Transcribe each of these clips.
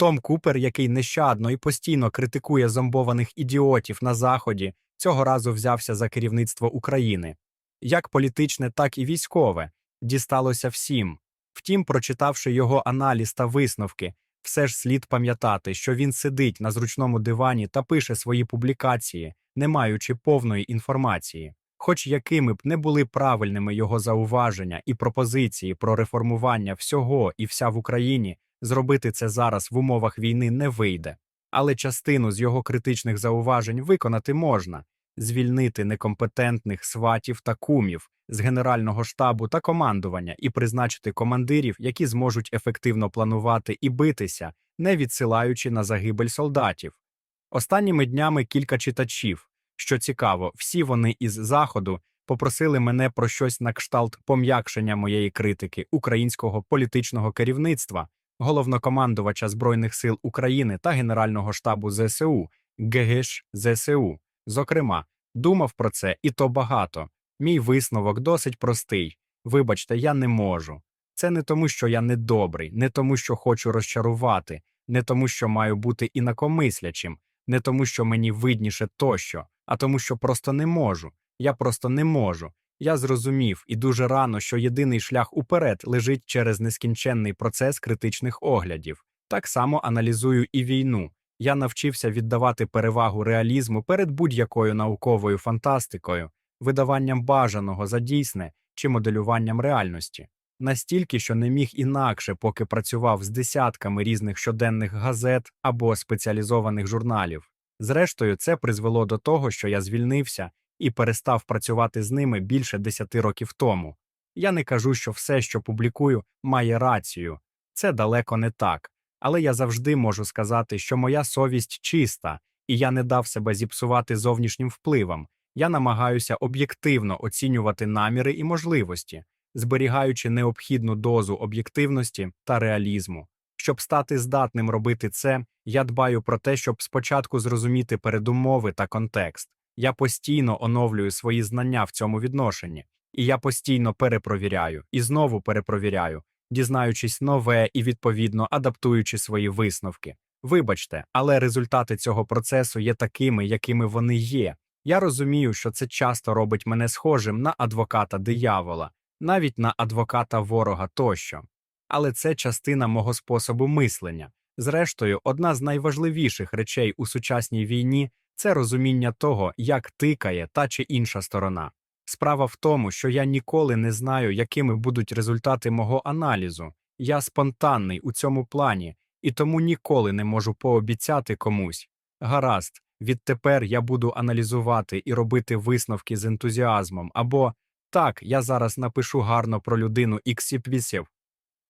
Том Купер, який нещадно і постійно критикує зомбованих ідіотів на Заході, цього разу взявся за керівництво України. Як політичне, так і військове дісталося всім. Втім, прочитавши його аналіз та висновки, все ж слід пам'ятати, що він сидить на зручному дивані та пише свої публікації, не маючи повної інформації. Хоч якими б не були правильними його зауваження і пропозиції про реформування всього і вся в Україні, зробити це зараз в умовах війни не вийде. Але частину з його критичних зауважень виконати можна звільнити некомпетентних сватів та кумів з Генерального штабу та командування і призначити командирів, які зможуть ефективно планувати і битися, не відсилаючи на загибель солдатів. Останніми днями кілька читачів, що цікаво, всі вони із заходу попросили мене про щось на кшталт пом'якшення моєї критики українського політичного керівництва, головнокомандувача Збройних сил України та Генерального штабу ЗСУ, ГГШ ЗСУ. Зокрема, думав про це і то багато. Мій висновок досить простий. Вибачте, я не можу. Це не тому, що я недобрий, не тому, що хочу розчарувати, не тому, що маю бути інакомислячим, не тому, що мені видніше тощо, а тому, що просто не можу. Я просто не можу. Я зрозумів і дуже рано, що єдиний шлях уперед лежить через нескінченний процес критичних оглядів. Так само аналізую і війну. Я навчився віддавати перевагу реалізму перед будь-якою науковою фантастикою, видаванням бажаного за дійсне чи моделюванням реальності. Настільки, що не міг інакше, поки працював з десятками різних щоденних газет або спеціалізованих журналів. Зрештою, це призвело до того, що я звільнився і перестав працювати з ними більше десяти років тому. Я не кажу, що все, що публікую, має рацію. Це далеко не так. Але я завжди можу сказати, що моя совість чиста, і я не дав себе зіпсувати зовнішнім впливам. Я намагаюся об'єктивно оцінювати наміри і можливості, зберігаючи необхідну дозу об'єктивності та реалізму. Щоб стати здатним робити це, я дбаю про те, щоб спочатку зрозуміти передумови та контекст. Я постійно оновлюю свої знання в цьому відношенні, і я постійно перепровіряю і знову перепровіряю, дізнаючись нове і відповідно адаптуючи свої висновки. Вибачте, але результати цього процесу є такими, якими вони є. Я розумію, що це часто робить мене схожим на адвоката диявола, навіть на адвоката ворога тощо. Але це частина мого способу мислення. Зрештою, одна з найважливіших речей у сучасній війні це розуміння того, як тикає та чи інша сторона. Справа в тому, що я ніколи не знаю, якими будуть результати мого аналізу. Я спонтанний у цьому плані, і тому ніколи не можу пообіцяти комусь. Гаразд, відтепер я буду аналізувати і робити висновки з ентузіазмом, або так, я зараз напишу гарно про людину XY.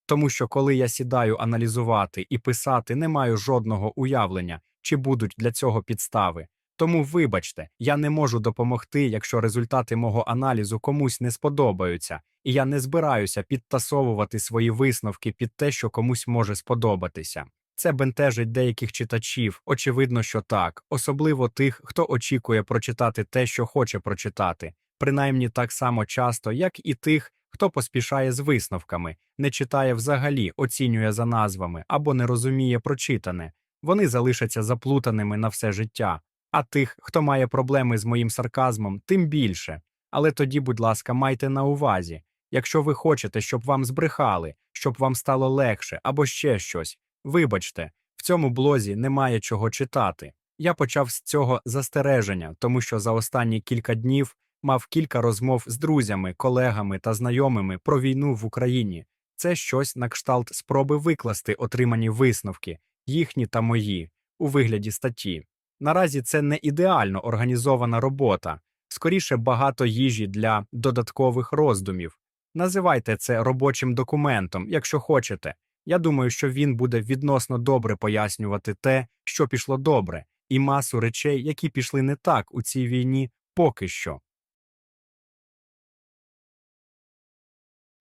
Тому що коли я сідаю аналізувати і писати, не маю жодного уявлення, чи будуть для цього підстави. Тому, вибачте, я не можу допомогти, якщо результати мого аналізу комусь не сподобаються, і я не збираюся підтасовувати свої висновки під те, що комусь може сподобатися. Це бентежить деяких читачів, очевидно, що так, особливо тих, хто очікує прочитати те, що хоче прочитати, принаймні так само часто, як і тих, хто поспішає з висновками, не читає взагалі, оцінює за назвами або не розуміє прочитане, вони залишаться заплутаними на все життя. А тих, хто має проблеми з моїм сарказмом, тим більше. Але тоді, будь ласка, майте на увазі якщо ви хочете, щоб вам збрехали, щоб вам стало легше або ще щось, вибачте, в цьому блозі немає чого читати. Я почав з цього застереження, тому що за останні кілька днів мав кілька розмов з друзями, колегами та знайомими про війну в Україні. Це щось на кшталт спроби викласти отримані висновки, їхні та мої, у вигляді статті. Наразі це не ідеально організована робота, скоріше багато їжі для додаткових роздумів. Називайте це робочим документом, якщо хочете. Я думаю, що він буде відносно добре пояснювати те, що пішло добре, і масу речей, які пішли не так у цій війні поки що.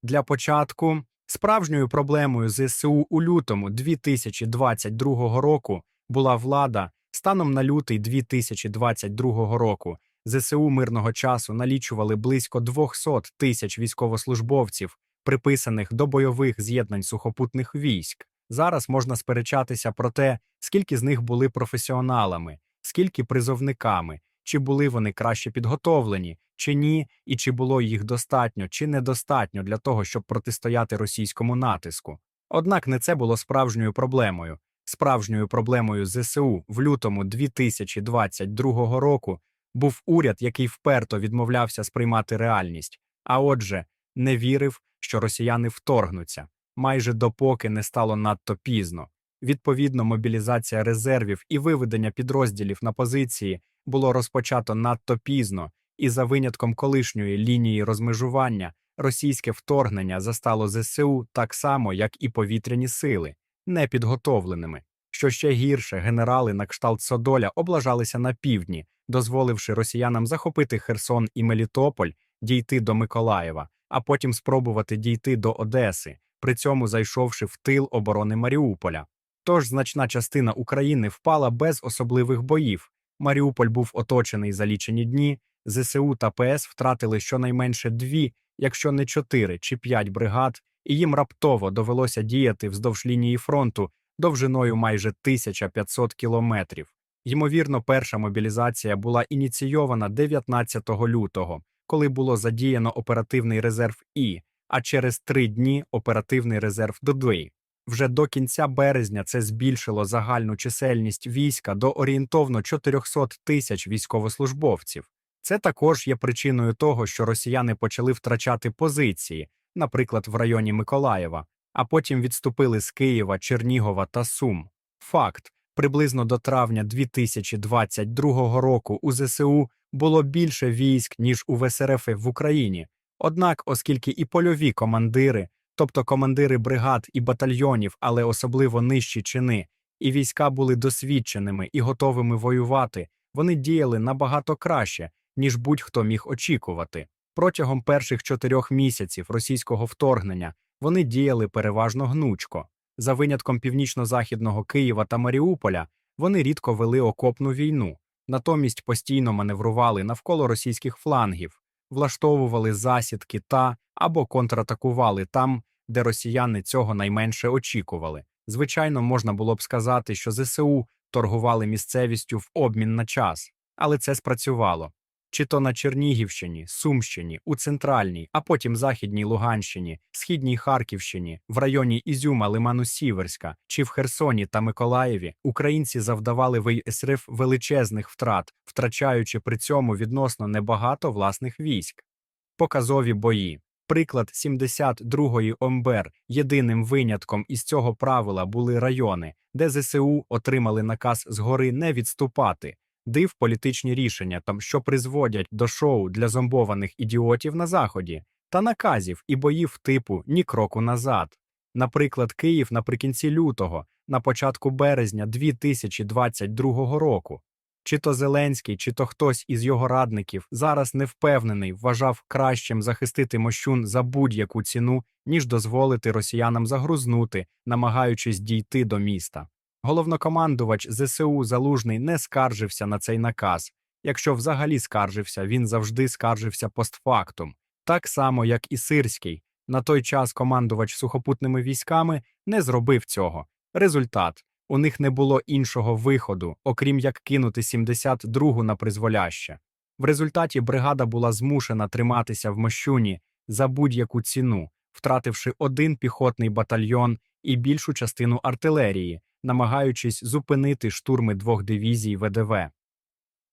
Для початку справжньою проблемою ЗСУ у лютому 2022 року була влада. Станом на лютий 2022 року ЗСУ мирного часу налічували близько 200 тисяч військовослужбовців, приписаних до бойових з'єднань сухопутних військ. Зараз можна сперечатися про те, скільки з них були професіоналами, скільки призовниками, чи були вони краще підготовлені, чи ні, і чи було їх достатньо чи недостатньо для того, щоб протистояти російському натиску. Однак не це було справжньою проблемою. Справжньою проблемою ЗСУ в лютому 2022 року був уряд, який вперто відмовлявся сприймати реальність, а отже, не вірив, що росіяни вторгнуться, майже допоки не стало надто пізно. Відповідно, мобілізація резервів і виведення підрозділів на позиції було розпочато надто пізно, і за винятком колишньої лінії розмежування російське вторгнення застало ЗСУ так само, як і повітряні сили, непідготовленими. Що ще гірше, генерали на кшталт Содоля облажалися на півдні, дозволивши росіянам захопити Херсон і Мелітополь, дійти до Миколаєва, а потім спробувати дійти до Одеси, при цьому зайшовши в тил оборони Маріуполя. Тож значна частина України впала без особливих боїв. Маріуполь був оточений за лічені дні. ЗСУ та ПС втратили щонайменше дві, якщо не чотири чи п'ять бригад, і їм раптово довелося діяти вздовж лінії фронту довжиною майже 1500 кілометрів. Ймовірно, перша мобілізація була ініційована 19 лютого, коли було задіяно оперативний резерв І, а через три дні оперативний резерв ДДИ. Вже до кінця березня це збільшило загальну чисельність війська до орієнтовно 400 тисяч військовослужбовців. Це також є причиною того, що росіяни почали втрачати позиції, наприклад, в районі Миколаєва, а потім відступили з Києва, Чернігова та Сум. Факт приблизно до травня 2022 року у ЗСУ було більше військ, ніж у ВСРФ в Україні. Однак, оскільки і польові командири, тобто командири бригад і батальйонів, але особливо нижчі чини, і війська були досвідченими і готовими воювати, вони діяли набагато краще, ніж будь-хто міг очікувати. Протягом перших чотирьох місяців російського вторгнення вони діяли переважно гнучко. За винятком північно-західного Києва та Маріуполя вони рідко вели окопну війну, натомість постійно маневрували навколо російських флангів, влаштовували засідки та або контратакували там, де росіяни цього найменше очікували. Звичайно, можна було б сказати, що ЗСУ торгували місцевістю в обмін на час, але це спрацювало. Чи то на Чернігівщині, Сумщині, у центральній, а потім західній Луганщині, східній Харківщині, в районі Ізюма, Лиману Сіверська, чи в Херсоні та Миколаєві українці завдавали ВСРФ величезних втрат, втрачаючи при цьому відносно небагато власних військ. Показові бої. Приклад 72-ї ОМБР єдиним винятком із цього правила були райони, де ЗСУ отримали наказ згори не відступати, див політичні рішення, там, що призводять до шоу для зомбованих ідіотів на заході, та наказів і боїв типу ні кроку назад. Наприклад, Київ наприкінці лютого, на початку березня 2022 року. Чи то Зеленський, чи то хтось із його радників зараз не впевнений, вважав кращим захистити Мощун за будь-яку ціну, ніж дозволити росіянам загрузнути, намагаючись дійти до міста. Головнокомандувач ЗСУ Залужний не скаржився на цей наказ. Якщо взагалі скаржився, він завжди скаржився постфактум, так само, як і Сирський. На той час командувач сухопутними військами не зробив цього. Результат у них не було іншого виходу, окрім як кинути 72-гу на призволяще. В результаті бригада була змушена триматися в Мощуні за будь-яку ціну, втративши один піхотний батальйон і більшу частину артилерії, намагаючись зупинити штурми двох дивізій ВДВ.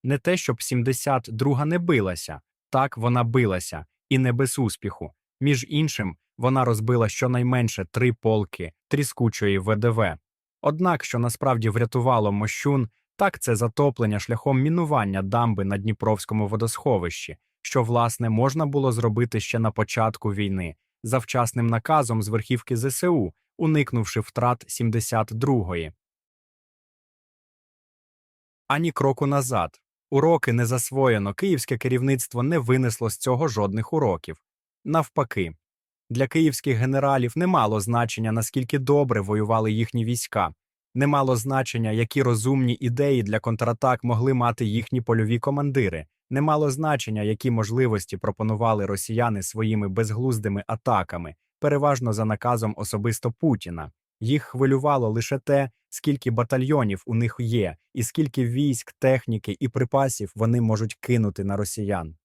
Не те, щоб 72-га не билася, так вона билася, і не без успіху. Між іншим, вона розбила щонайменше три полки тріскучої ВДВ. Однак, що насправді врятувало Мощун, так це затоплення шляхом мінування дамби на Дніпровському водосховищі, що, власне, можна було зробити ще на початку війни, за вчасним наказом з верхівки ЗСУ, уникнувши втрат 72-ї. Ані кроку назад. Уроки не засвоєно, київське керівництво не винесло з цього жодних уроків. Навпаки, для київських генералів не мало значення, наскільки добре воювали їхні війська, не мало значення, які розумні ідеї для контратак могли мати їхні польові командири, не мало значення, які можливості пропонували росіяни своїми безглуздими атаками, переважно за наказом особисто Путіна. Їх хвилювало лише те, скільки батальйонів у них є, і скільки військ, техніки і припасів вони можуть кинути на росіян.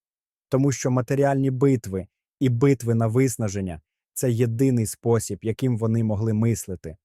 Тому що матеріальні битви і битви на виснаження це єдиний спосіб, яким вони могли мислити.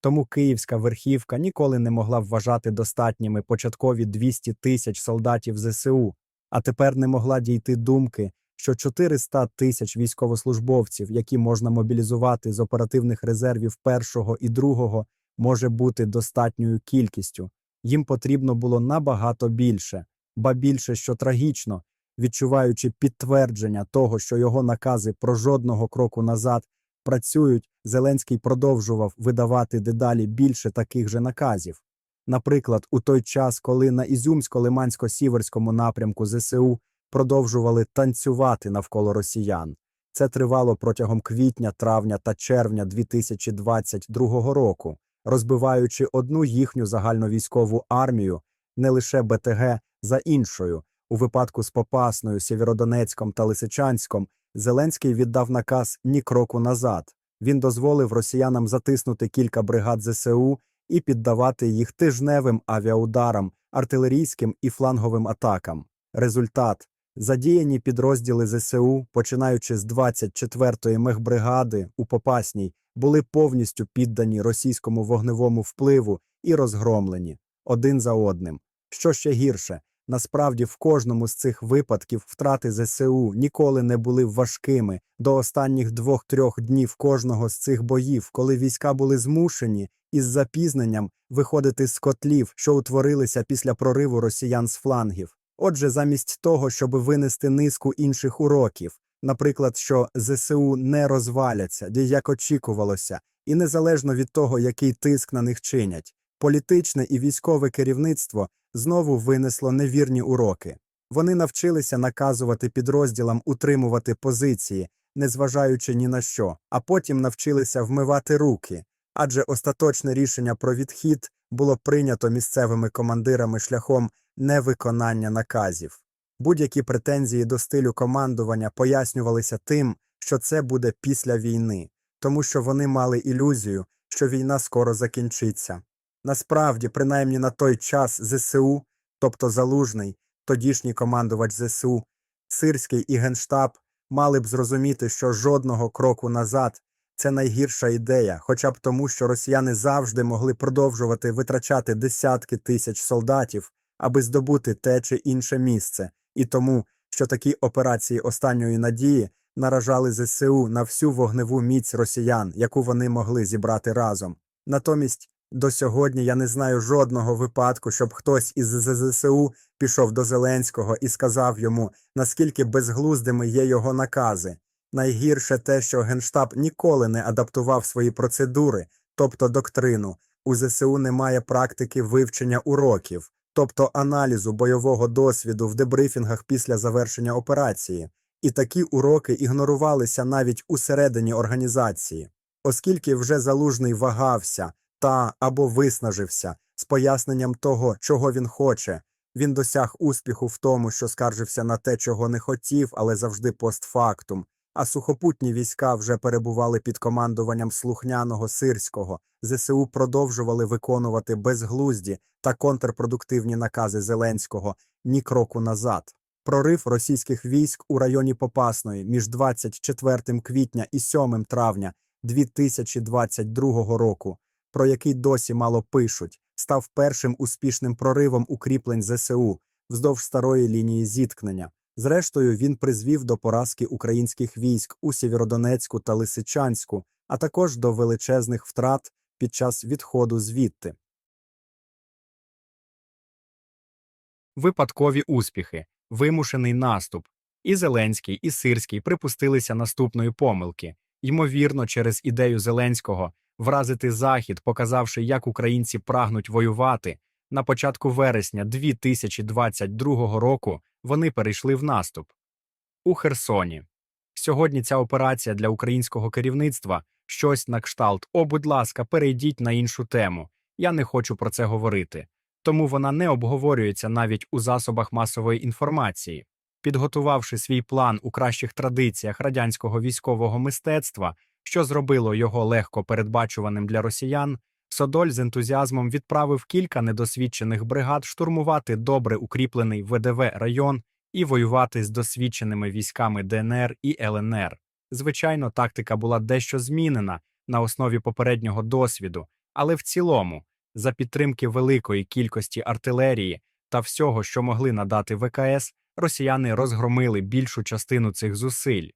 Тому київська верхівка ніколи не могла вважати достатніми початкові 200 тисяч солдатів ЗСУ, а тепер не могла дійти думки, що 400 тисяч військовослужбовців, які можна мобілізувати з оперативних резервів першого і другого, може бути достатньою кількістю. Їм потрібно було набагато більше, ба більше, що трагічно, відчуваючи підтвердження того, що його накази про жодного кроку назад працюють, Зеленський продовжував видавати дедалі більше таких же наказів. Наприклад, у той час, коли на Ізюмсько-Лимансько-Сіверському напрямку ЗСУ продовжували танцювати навколо росіян. Це тривало протягом квітня, травня та червня 2022 року, розбиваючи одну їхню загальновійськову армію, не лише БТГ за іншою. У випадку з Попасною, Сєвєродонецьком та Лисичанськом Зеленський віддав наказ ні кроку назад. Він дозволив росіянам затиснути кілька бригад ЗСУ і піддавати їх тижневим авіаударам, артилерійським і фланговим атакам. Результат задіяні підрозділи ЗСУ, починаючи з 24-ї мехбригади у Попасній, були повністю піддані російському вогневому впливу і розгромлені один за одним. Що ще гірше, насправді в кожному з цих випадків втрати ЗСУ ніколи не були важкими до останніх двох-трьох днів кожного з цих боїв, коли війська були змушені із запізненням виходити з котлів, що утворилися після прориву росіян з флангів. Отже, замість того, щоб винести низку інших уроків, наприклад, що ЗСУ не розваляться, як очікувалося, і незалежно від того, який тиск на них чинять, політичне і військове керівництво знову винесло невірні уроки. Вони навчилися наказувати підрозділам утримувати позиції, незважаючи ні на що, а потім навчилися вмивати руки, адже остаточне рішення про відхід було прийнято місцевими командирами шляхом невиконання наказів. Будь-які претензії до стилю командування пояснювалися тим, що це буде після війни, тому що вони мали ілюзію, що війна скоро закінчиться. Насправді, принаймні на той час ЗСУ, тобто Залужний, тодішній командувач ЗСУ, Сирський і Генштаб мали б зрозуміти, що жодного кроку назад це найгірша ідея, хоча б тому, що росіяни завжди могли продовжувати витрачати десятки тисяч солдатів, аби здобути те чи інше місце, і тому, що такі операції останньої надії наражали ЗСУ на всю вогневу міць росіян, яку вони могли зібрати разом. Натомість до сьогодні я не знаю жодного випадку, щоб хтось із ЗСУ пішов до Зеленського і сказав йому, наскільки безглуздими є його накази. Найгірше те, що Генштаб ніколи не адаптував свої процедури, тобто доктрину. У ЗСУ немає практики вивчення уроків, тобто аналізу бойового досвіду в дебрифінгах після завершення операції, і такі уроки ігнорувалися навіть усередині організації, оскільки вже залужний вагався та або виснажився з поясненням того, чого він хоче. Він досяг успіху в тому, що скаржився на те, чого не хотів, але завжди постфактум. А сухопутні війська вже перебували під командуванням слухняного сирського. ЗСУ продовжували виконувати безглузді та контрпродуктивні накази Зеленського ні кроку назад. Прорив російських військ у районі Попасної між 24 квітня і 7 травня 2022 року, про який досі мало пишуть, став першим успішним проривом укріплень ЗСУ вздовж старої лінії зіткнення. Зрештою, він призвів до поразки українських військ у Сєвєродонецьку та Лисичанську, а також до величезних втрат під час відходу звідти. Випадкові успіхи, вимушений наступ. І Зеленський, і Сирський припустилися наступної помилки, ймовірно, через ідею Зеленського вразити Захід, показавши, як українці прагнуть воювати. На початку вересня 2022 року вони перейшли в наступ у Херсоні. Сьогодні ця операція для українського керівництва щось на кшталт. О, будь ласка, перейдіть на іншу тему. Я не хочу про це говорити. Тому вона не обговорюється навіть у засобах масової інформації. Підготувавши свій план у кращих традиціях радянського військового мистецтва, що зробило його легко передбачуваним для росіян, Содоль з ентузіазмом відправив кілька недосвідчених бригад штурмувати добре укріплений ВДВ район і воювати з досвідченими військами ДНР і ЛНР. Звичайно, тактика була дещо змінена на основі попереднього досвіду, але в цілому, за підтримки великої кількості артилерії та всього, що могли надати ВКС, росіяни розгромили більшу частину цих зусиль.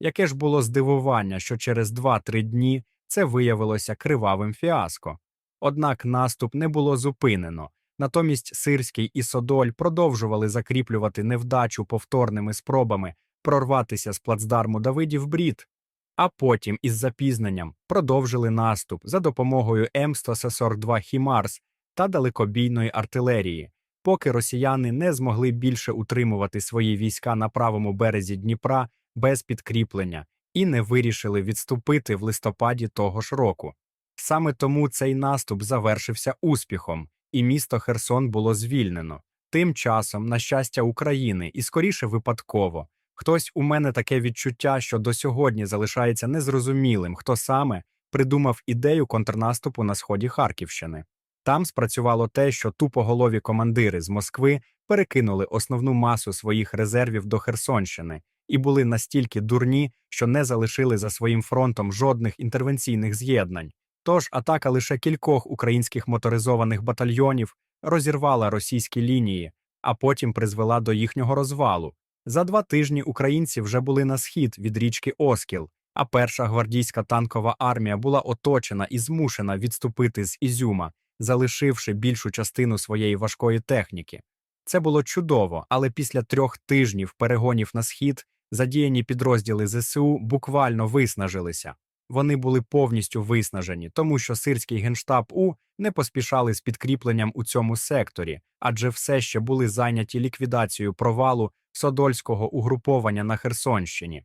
Яке ж було здивування, що через 2-3 дні це виявилося кривавим фіаско. Однак наступ не було зупинено. Натомість Сирський і Содоль продовжували закріплювати невдачу повторними спробами прорватися з плацдарму Давидів Брід, а потім із запізненням продовжили наступ за допомогою М142 Хімарс та далекобійної артилерії, поки росіяни не змогли більше утримувати свої війська на правому березі Дніпра без підкріплення і не вирішили відступити в листопаді того ж року. Саме тому цей наступ завершився успіхом, і місто Херсон було звільнено. Тим часом, на щастя України, і скоріше випадково, хтось у мене таке відчуття, що до сьогодні залишається незрозумілим, хто саме придумав ідею контрнаступу на сході Харківщини. Там спрацювало те, що тупоголові командири з Москви перекинули основну масу своїх резервів до Херсонщини і були настільки дурні, що не залишили за своїм фронтом жодних інтервенційних з'єднань. Тож атака лише кількох українських моторизованих батальйонів розірвала російські лінії, а потім призвела до їхнього розвалу. За два тижні українці вже були на схід від річки Оскіл, а перша гвардійська танкова армія була оточена і змушена відступити з Ізюма, залишивши більшу частину своєї важкої техніки. Це було чудово, але після трьох тижнів перегонів на схід задіяні підрозділи ЗСУ буквально виснажилися. Вони були повністю виснажені, тому що сирський генштаб У не поспішали з підкріпленням у цьому секторі, адже все ще були зайняті ліквідацією провалу содольського угруповання на Херсонщині.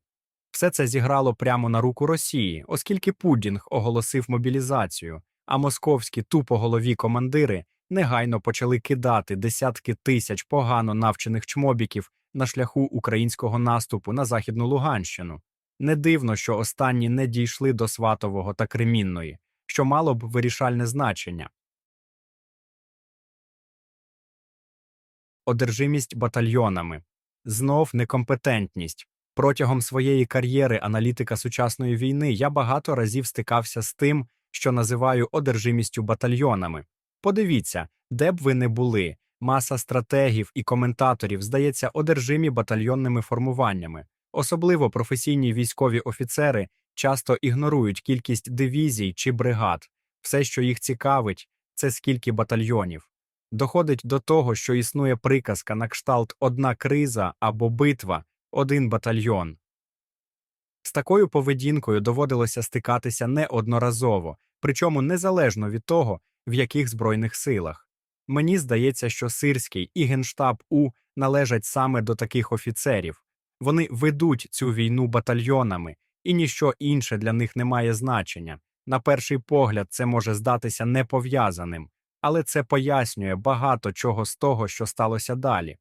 Все це зіграло прямо на руку Росії, оскільки Пудінг оголосив мобілізацію, а московські тупоголові командири негайно почали кидати десятки тисяч погано навчених чмобіків на шляху українського наступу на Західну Луганщину. Не дивно, що останні не дійшли до Сватового та Кремінної, що мало б вирішальне значення. Одержимість батальйонами, знов некомпетентність. Протягом своєї кар'єри аналітика сучасної війни я багато разів стикався з тим, що називаю одержимістю батальйонами. Подивіться, де б ви не були, маса стратегів і коментаторів здається одержимі батальйонними формуваннями. Особливо професійні військові офіцери часто ігнорують кількість дивізій чи бригад. Все, що їх цікавить, це скільки батальйонів. Доходить до того, що існує приказка на кшталт одна криза або битва, один батальйон. З такою поведінкою доводилося стикатися неодноразово, причому незалежно від того, в яких збройних силах. Мені здається, що Сирський і Генштаб У належать саме до таких офіцерів. Вони ведуть цю війну батальйонами, і ніщо інше для них не має значення. На перший погляд, це може здатися непов'язаним, але це пояснює багато чого з того, що сталося далі.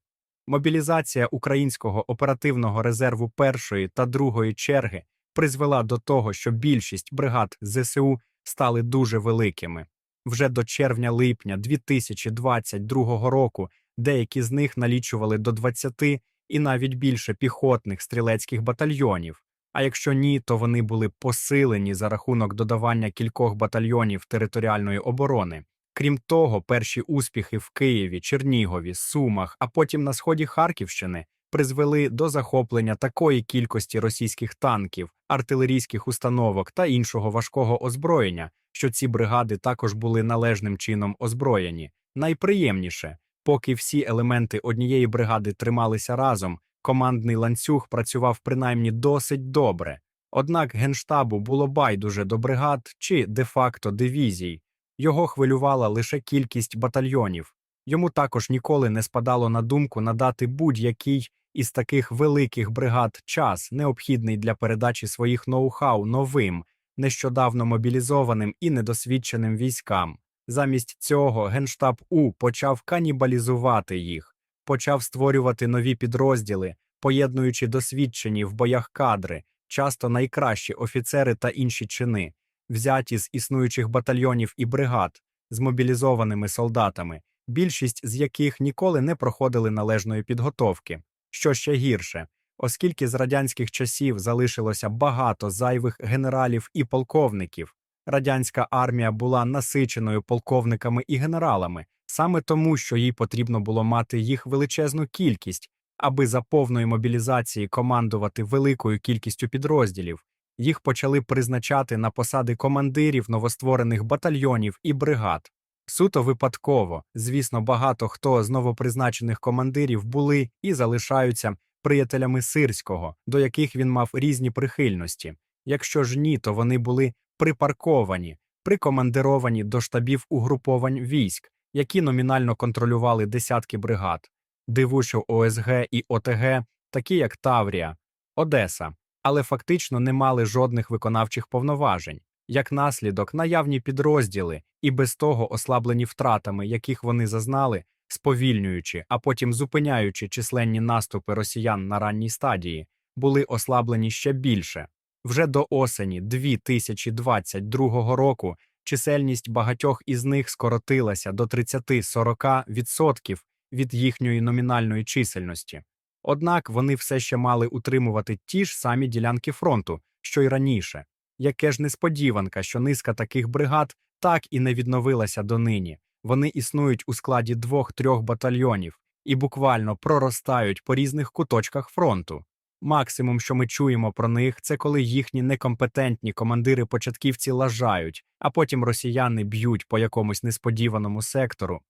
Мобілізація українського оперативного резерву першої та другої черги призвела до того, що більшість бригад ЗСУ стали дуже великими. Вже до червня-липня 2022 року деякі з них налічували до 20 і навіть більше піхотних стрілецьких батальйонів. А якщо ні, то вони були посилені за рахунок додавання кількох батальйонів територіальної оборони. Крім того, перші успіхи в Києві, Чернігові, Сумах, а потім на сході Харківщини призвели до захоплення такої кількості російських танків, артилерійських установок та іншого важкого озброєння, що ці бригади також були належним чином озброєні. Найприємніше, поки всі елементи однієї бригади трималися разом, командний ланцюг працював принаймні досить добре. Однак генштабу було байдуже до бригад чи де-факто дивізій. Його хвилювала лише кількість батальйонів. Йому також ніколи не спадало на думку надати будь-який із таких великих бригад час, необхідний для передачі своїх ноу-хау новим, нещодавно мобілізованим і недосвідченим військам. Замість цього Генштаб У почав канібалізувати їх, почав створювати нові підрозділи, поєднуючи досвідчені в боях кадри, часто найкращі офіцери та інші чини, взяті з існуючих батальйонів і бригад, з мобілізованими солдатами, більшість з яких ніколи не проходили належної підготовки. Що ще гірше, оскільки з радянських часів залишилося багато зайвих генералів і полковників, радянська армія була насиченою полковниками і генералами, саме тому, що їй потрібно було мати їх величезну кількість, аби за повної мобілізації командувати великою кількістю підрозділів. Їх почали призначати на посади командирів новостворених батальйонів і бригад. Суто випадково, звісно, багато хто з новопризначених командирів були і залишаються приятелями сирського, до яких він мав різні прихильності. Якщо ж ні, то вони були припарковані, прикомандировані до штабів угруповань військ, які номінально контролювали десятки бригад, дивучо ОСГ і ОТГ, такі як Таврія, Одеса, але фактично не мали жодних виконавчих повноважень. Як наслідок, наявні підрозділи і без того ослаблені втратами, яких вони зазнали, сповільнюючи, а потім зупиняючи численні наступи росіян на ранній стадії, були ослаблені ще більше. Вже до осені 2022 року чисельність багатьох із них скоротилася до 30-40% від їхньої номінальної чисельності. Однак вони все ще мали утримувати ті ж самі ділянки фронту, що й раніше. Яке ж несподіванка, що низка таких бригад так і не відновилася донині. Вони існують у складі двох-трьох батальйонів і буквально проростають по різних куточках фронту. Максимум, що ми чуємо про них, це коли їхні некомпетентні командири-початківці лажають, а потім росіяни б'ють по якомусь несподіваному сектору.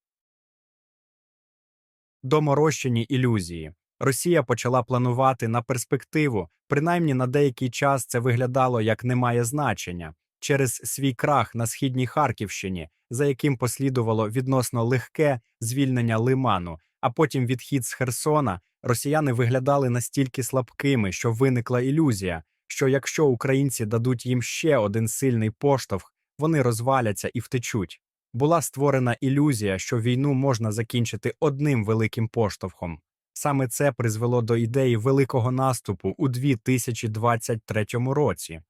Доморощені ілюзії. Росія почала планувати на перспективу, принаймні на деякий час це виглядало як не має значення через свій крах на східній Харківщині, за яким послідувало відносно легке звільнення лиману, а потім відхід з Херсона. Росіяни виглядали настільки слабкими, що виникла ілюзія, що якщо українці дадуть їм ще один сильний поштовх, вони розваляться і втечуть. Була створена ілюзія, що війну можна закінчити одним великим поштовхом. Саме це призвело до ідеї великого наступу у 2023 році.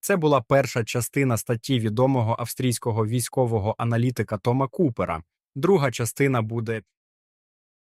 Це була перша частина статті відомого австрійського військового аналітика Тома Купера. Друга частина буде